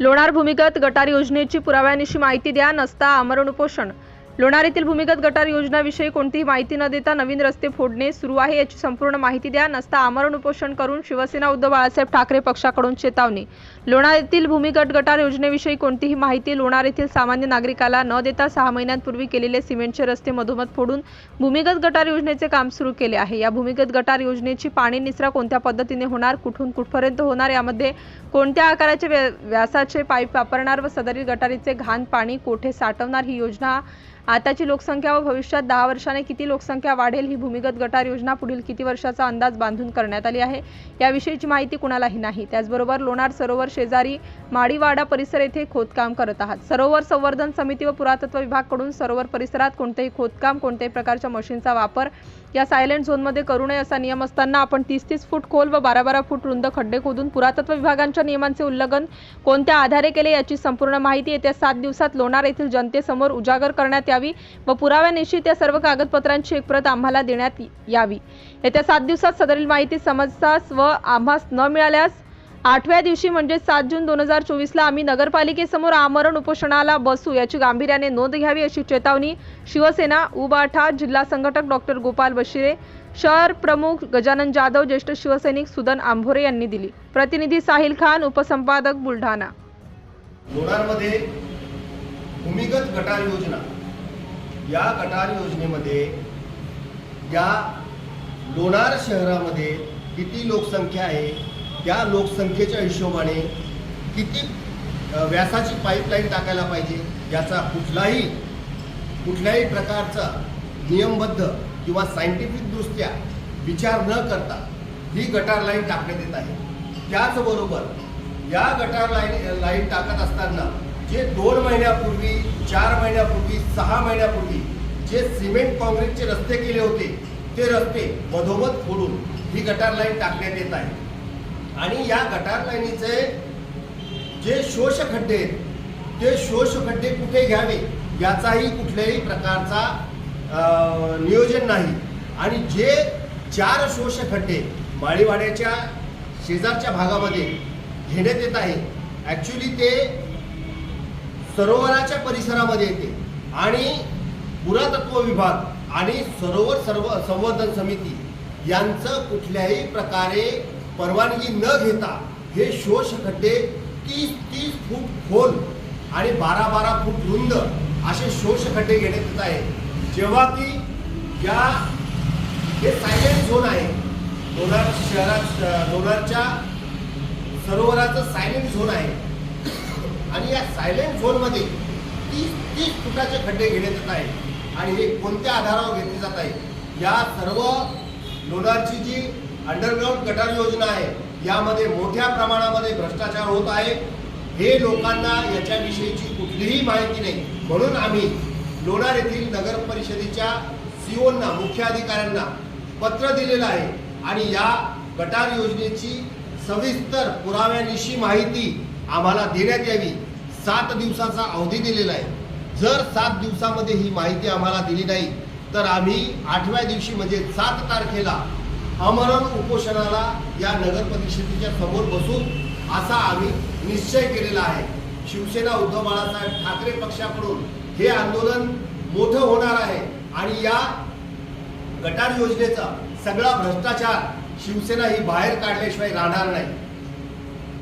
लोणार भूमिगत गटार योजनेची पुराव्यानिशी माहिती द्या नसता आमरण उपोषण लोणार येथील भूमिगत गटार योजनाविषयी कोणतीही माहिती न देता नवीन रस्ते फोडणे सुरू आहे याची संपूर्ण माहिती द्या. नसता आमरण उपोषण करून शिवसेना उद्धव बाळासाहेब ठाकरे पक्षाकडून चेतावणी. लोणार येथील भूमिगत गटार योजनेविषयी कोणतीही माहिती लोणार येथील सामान्य नागरिकाला न देता सहा महिन्यांपूर्वी केलेले सिमेंटचे रस्ते मधोमध फोडून भूमिगत गटार योजनेचे काम सुरू केले आहे. या भूमिगत गटार योजनेची पाणी निचरा कोणत्या पद्धतीने होणार कुठून कुठपर्यंत होणार यामध्ये कोणत्या आकाराचे व्या- व्यासाचे पाईप वापरणार व सदरील गटारीचे घाण पाणी कोठे साठवणार ही योजना आताची लोकसंख्या व भविष्यात दहा वर्षाने किती लोकसंख्या वाढेल ही भूमिगत गटार योजना पुढील किती वर्षाचा अंदाज बांधून करण्यात आली आहे? याविषयीची माहिती कुणालाही नाही. त्याचबरोबर लोणार सरोवर शेजारी माडीवाडा परिसर येथे खोदकाम करत आहात. सरोवर संवर्धन समिती व पुरातत्व विभागकडून सरोवर परिसरात कोणतेही खोदकाम कोणत्याही प्रकारच्या मशीनचा वापर या सायलेंट झोनमध्ये करू नये असा नियम असताना आपण तीस तीस फूट खोल व बारा बारा फूट रुंद खड्डे खोदून पुरातत्व विभागांच्या नियमांचे उल्लंघन कोणत्या आधारे केले याची संपूर्ण माहिती येत्या सात दिवसात लोणार येथील जनतेसमोर उजागर करण्यात यावी व पुराव्यानिशी त्या सर्व कागदपत्रांची एक प्रत आम्हाला देण्यात यावी. येत्या सात दिवसात सदरील माहिती समजतास व आम्हास न मिळाल्यास आठव्या दिवशी म्हणजे सात जून दोन हजार चोवीसला आम्ही नगरपालिकेसमोर आमरण उपोषणाला बसू याची गांभीर्याने नोंद घ्यावी अशी चेतावणी शिवसेना उबाठा जिल्हा संघटक डॉक्टर गोपाल बशिरे शहर प्रमुख गजानन जाधव ज्येष्ठ शिवसैनिक सुदन आंभोरे यांनी दिली. प्रतिनिधी साहिल खान उपसंपादक बुलढाणा. लोणारमध्ये भूमिगत गटार योजना. या गटार योजनेमध्ये या लोणार शहरामध्ये किती लोकसंख्या आहे त्या लोकसंख्येच्या हिशोबाने किती व्यासाची पाईपलाईन टाकायला पाहिजे याचा कुठलाही कुठल्याही प्रकारचा नियमबद्ध किंवा सायंटिफिकदृष्ट्या विचार न करता ही गटार लाईन टाकण्यात येत आहे. त्याचबरोबर या गटार लाईन लाईन टाकत असताना जे दोन महिन्यापूर्वी चार महिन्यापूर्वी सहा महिन्यापूर्वी जे सिमेंट काँक्रीटचे रस्ते केले होते ते रस्ते मधोमध फोडून ही गटार लाईन टाकण्यात येत आहे. आणि या गटार लाईनीचे जे शोष खड्डे आहेत ते शोष खड्डे कुठे घ्यावे याचाही कुठल्याही प्रकारचा नियोजन नाही. आणि जे चार शोष खड्डे माळीवाड्याच्या शेजारच्या भागामध्ये घेण्यात येत आहे ॲक्च्युली ते सरोवराच्या परिसरामध्ये येते. आणि पुरातत्व विभाग आणि सरोवर सर्व संवर्धन समिती यांचं कुठल्याही प्रकारे परवानगी न घेता हे शोष खड्डे तीस तीस फूट खोल आणि बारा बारा फूट रुंद असे शोष खड्डे घेण्यात येत आहे जेव्हा की या हे सायलेंट झोन आहे. लोणार शहरात लोणारच्या सरोवराचं सायलेंट झोन आहे. आणि या सायलेंट झोनमध्ये तीस तीस फुटाचे खड्डे घेण्यात येत आहे. आणि हे कोणत्या आधारावर घेतले जात आहे? या सर्व लोणारची जी अंडरग्राऊंड गटार योजना आहे यामध्ये मोठ्या प्रमाणामध्ये भ्रष्टाचार होत आहे. हे लोकांना याच्याविषयीची कुठलीही माहिती नाही. म्हणून आम्ही लोणार येथील नगर परिषदेच्या सीओना मुख्य अधिकाऱ्यांना पत्र दिलेलं आहे. आणि या गटार योजनेची सविस्तर पुराव्यानिशी माहिती आम्हाला देण्यात यावी. सात दिवसाचा अवधी दिलेला आहे. जर सात दिवसामध्ये ही माहिती आम्हाला दिली नाही तर आम्ही आठव्या दिवशी म्हणजे सात तारखेला अमरण उपोषणाला या नगर परिषदेच्या समोर बसून असा आम्ही निश्चय केलेला आहे. शिवसेना उद्धव बाळासाहेब ठाकरे पक्षाकडून हे आंदोलन मोठं होणार आहे आणि या गटार योजनेचा सगळा भ्रष्टाचार शिवसेना ही बाहेर काढल्याशिवाय राहणार नाही.